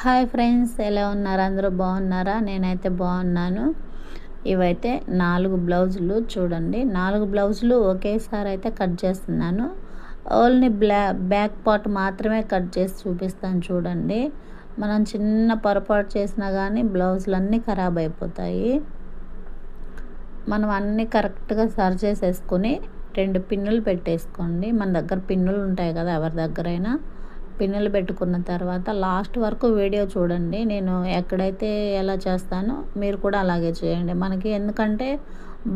Hi friends ఎలా ఉన్నారు? అందరూ బాగున్నారా? నేనైతే బాగున్నాను. ఇవైతే నాలుగు బ్లౌజులు చూడండి. నాలుగు బ్లౌజులు ఒకేసారి అయితే కట్ చేస్తున్నాను. ఓన్లీ బ్లా బ్యాక్ పార్ట్ మాత్రమే కట్ చేసి చూపిస్తాను చూడండి. మనం చిన్న పొరపాటు చేసినా కానీ బ్లౌజులన్నీ ఖరాబ్ అయిపోతాయి. మనం అన్నీ కరెక్ట్గా సరి చేసేసుకొని రెండు పిన్నులు పెట్టేసుకోండి. మన దగ్గర పిన్నులు ఉంటాయి కదా ఎవరి దగ్గరైనా. పిన్నులు పెట్టుకున్న తర్వాత లాస్ట్ వరకు వీడియో చూడండి. నేను ఎక్కడైతే ఎలా చేస్తానో మీరు కూడా అలాగే చేయండి. మనకి ఎందుకంటే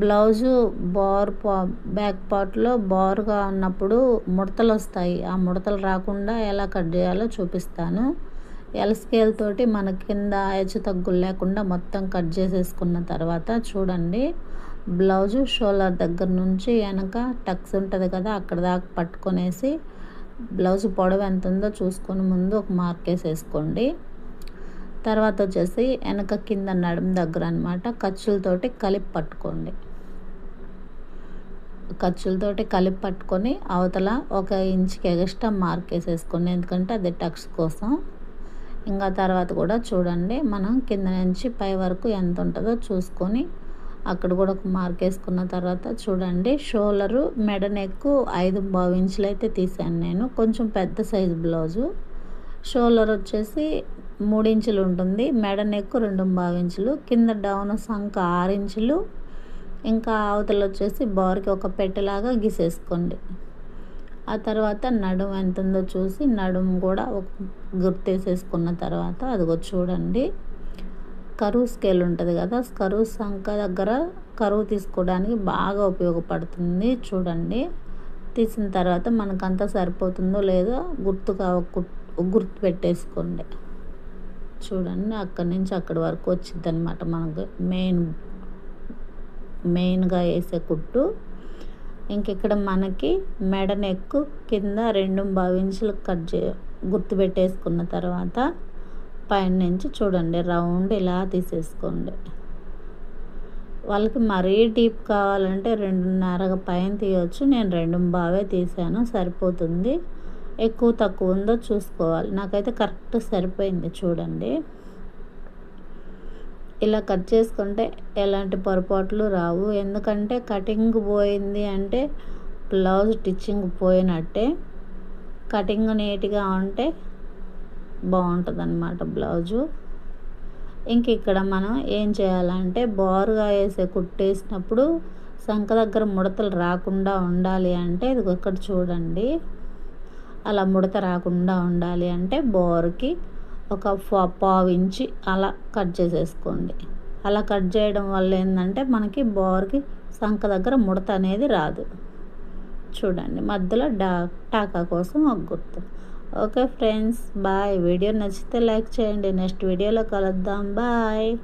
బ్లౌజు బార్ పా బ్యాక్ పార్ట్లో బార్గా ఉన్నప్పుడు ముడతలు వస్తాయి. ఆ ముడతలు రాకుండా ఎలా కట్ చేయాలో చూపిస్తాను. ఎల్ స్కేల్ తోటి మన కింద హెచ్చు తగ్గులు లేకుండా మొత్తం కట్ చేసేసుకున్న తర్వాత చూడండి. బ్లౌజు షోలర్ దగ్గర నుంచి వెనక టక్స్ ఉంటుంది కదా అక్కడ దాకా పట్టుకొనేసి బ్లౌజ్ పొడవు ఎంత ఉందో చూసుకొని ముందు ఒక మార్క్ వేసేసుకోండి. తర్వాత వచ్చేసి వెనక కింద నడుం దగ్గర అనమాట ఖర్చులతోటి కలిపి పట్టుకోండి. ఖర్చులతోటి కలిపి పట్టుకొని అవతల ఒక ఇంచుకి ఎగస్ట్రా మార్క్ వేసేసుకోండి. ఎందుకంటే అది టక్స్ కోసం. ఇంకా తర్వాత కూడా చూడండి మనం కింద నుంచి పై వరకు ఎంత ఉంటుందో చూసుకొని అక్కడ కూడా ఒక మార్క్ వేసుకున్న తర్వాత చూడండి షోలరు మెడ నెక్ ఐదు బావు ఇంచులు అయితే తీసాను నేను. కొంచెం పెద్ద సైజు బ్లౌజు. షోలర్ వచ్చేసి మూడు ఇంచులు ఉంటుంది మెడ నెక్ రెండు బావు ఇంచులు కింద డౌన్ సంక ఆరు ఇంచులు ఇంకా అవతల వచ్చేసి బార్కి ఒక పెట్టెలాగా గీసేసుకోండి. ఆ తర్వాత నడుం ఎంత ఉందో చూసి నడుం కూడా ఒక గుర్తేసేసుకున్న తర్వాత అదిగో చూడండి. కరువు స్కేల్ ఉంటుంది కదా. కరువు సంఖ దగ్గర కరువు తీసుకోవడానికి బాగా ఉపయోగపడుతుంది. చూడండి. తీసిన తర్వాత మనకంతా సరిపోతుందో లేదో గుర్తుగా గుర్తు పెట్టేసుకోండి. చూడండి. అక్కడి నుంచి అక్కడి వరకు వచ్చింది అనమాట మనకు మెయిన్ మెయిన్గా వేసే కుట్టు. ఇంకెక్కడ మనకి మెడ నెక్కు కింద రెండు భావించులు కట్ చే గుర్తు పెట్టేసుకున్న తర్వాత పైన నుంచి చూడండి రౌండ్ ఇలా తీసేసుకోండి. వాళ్ళకి మరీ డీప్ కావాలంటే రెండున్నర పైన తీయవచ్చు నేను రెండు బావే తీసాను సరిపోతుంది. ఎక్కువ తక్కువ ఉందో చూసుకోవాలి. నాకైతే కరెక్ట్ సరిపోయింది చూడండి. ఇలా కట్ చేసుకుంటే ఎలాంటి పొరపాట్లు రావు. ఎందుకంటే కటింగ్ పోయింది అంటే బ్లౌజ్ స్టిచ్చింగ్ పోయినట్టే. కటింగ్ నీట్గా ఉంటే బాగుంటుంది అనమాట బ్లౌజు. ఇంక ఇక్కడ మనం ఏం చేయాలంటే బారుగా వేసే కుట్టేసినప్పుడు సంఖ దగ్గర ముడతలు రాకుండా ఉండాలి అంటే ఇది ఇక్కడ చూడండి. అలా ముడత రాకుండా ఉండాలి అంటే బోర్కి ఒక పావు ఇంచి అలా కట్ చేసేసుకోండి. అలా కట్ చేయడం వల్ల ఏంటంటే మనకి బోర్కి సంఖ దగ్గర ముడత అనేది రాదు. చూడండి. మధ్యలో డా టాకా కోసం ఒక గుర్తు. Okay friends bye. వీడియో నచ్చితే లైక్ చేయండి. నెక్స్ట్ వీడియోలో కలుద్దాం. బాయ్.